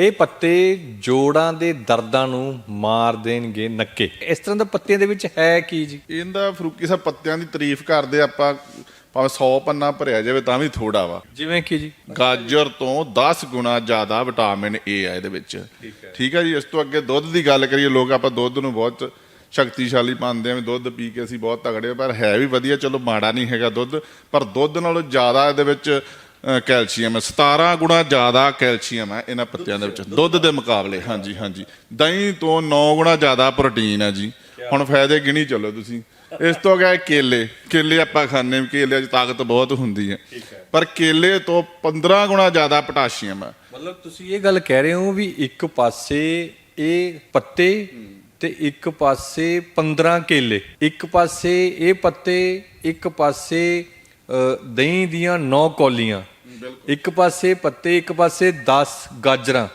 ਇਹ ਪੱਤੇ ਜੋੜਾਂ ਦੇ ਦਰਦਾਂ ਨੂੰ ਮਾਰ ਦੇਣਗੇ ਨੱਕੇ। ਇਸ ਤਰ੍ਹਾਂ ਦਾ ਪੱਤਿਆਂ ਦੇ ਵਿੱਚ ਹੈ ਕੀ ਜੀ? ਇਹਦਾ ਫਰੂਕੀ ਸਾਹਿਬ ਪੱਤਿਆਂ ਦੀ ਤਾਰੀਫ ਕਰਦੇ ਆਪਾਂ ਭਾਵੇਂ 100 ਪੰਨਾ ਭਰਿਆ ਜਾਵੇ ਤਾਂ ਵੀ ਥੋੜਾ ਵਾ। ਜਿਵੇਂ ਕਿ ਜੀ? ਗਾਜਰ ਤੋਂ 10 ਗੁਣਾ ਜ਼ਿਆਦਾ ਵਿਟਾਮਿਨ ਏ ਆ ਇਹਦੇ ਵਿੱਚ। ਠੀਕ ਹੈ ਜੀ ਇਸ ਤੋਂ ਅੱਗੇ ਦੁੱਧ ਦੀ ਗੱਲ ਕਰੀਏ ਲੋਕ ਆਪਾਂ ਦੁੱਧ ਨੂੰ ਬਹੁਤ ਸ਼ਕਤੀਸ਼ਾਲੀ ਮੰਨਦੇ ਆ ਵੀ ਦੁੱਧ ਪੀ ਕੇ ਅਸੀਂ ਬਹੁਤ ਤਗੜੇ ਪਰ ਹੈ ਵੀ ਵਧੀਆ ਚਲੋ ਮਾੜਾ ਨਹੀਂ ਹੈਗਾ ਦੁੱਧ ਪਰ ਦੁੱਧ ਨਾਲੋਂ ਜ਼ਿਆਦਾ ਇਹਦੇ ਵਿੱਚ ਕੈਲਸ਼ੀਅਮ ਹੈ 17 ਗੁਣਾ ਜ਼ਿਆਦਾ ਕੈਲਸ਼ੀਅਮ ਹੈ ਇਹਨਾਂ ਪੱਤਿਆਂ ਦੇ ਵਿੱਚ ਦੁੱਧ ਦੇ ਮੁਕਾਬਲੇ ਹਾਂਜੀ ਹਾਂਜੀ। ਦਹੀਂ ਤੋਂ 9 ਗੁਣਾ ਜ਼ਿਆਦਾ ਪ੍ਰੋਟੀਨ ਹੈ ਜੀ। ਹੁਣ ਫਾਇਦੇ ਗਿਣੀ ਚੱਲੋ ਤੁਸੀਂ। ਇਸ ਤੋਂ ਅੱਗੇ ਕੇਲੇ। ਕੇਲੇ ਆਪਾਂ ਖਾਂਦੇ ਹਾਂ ਕੇਲੇ 'ਚ ਤਾਕਤ ਬਹੁਤ ਹੁੰਦੀ ਹੈ। ਪਰ ਕੇਲੇ ਤੋਂ 15 ਗੁਣਾ ਜ਼ਿਆਦਾ ਪੋਟਾਸ਼ੀਅਮ ਹੈ। ਮਤਲਬ ਤੁਸੀਂ ਇਹ ਗੱਲ ਕਹਿ ਰਹੇ ਹੋ ਵੀ ਇੱਕ ਪਾਸੇ ਇਹ ਪੱਤੇ ਤੇ ਇੱਕ ਪਾਸੇ 15 ਕੇਲੇ। ਇੱਕ ਪਾਸੇ ਇਹ ਪੱਤੇ ਇੱਕ ਪਾਸੇ ਦਹੀਂ ਦੀਆਂ 9 ਕੌਲੀਆਂ। ਇੱਕ ਪਾਸੇ ਪੱਤੇ ਇੱਕ ਪਾਸੇ 10 ਗਾਜਰਾਂ।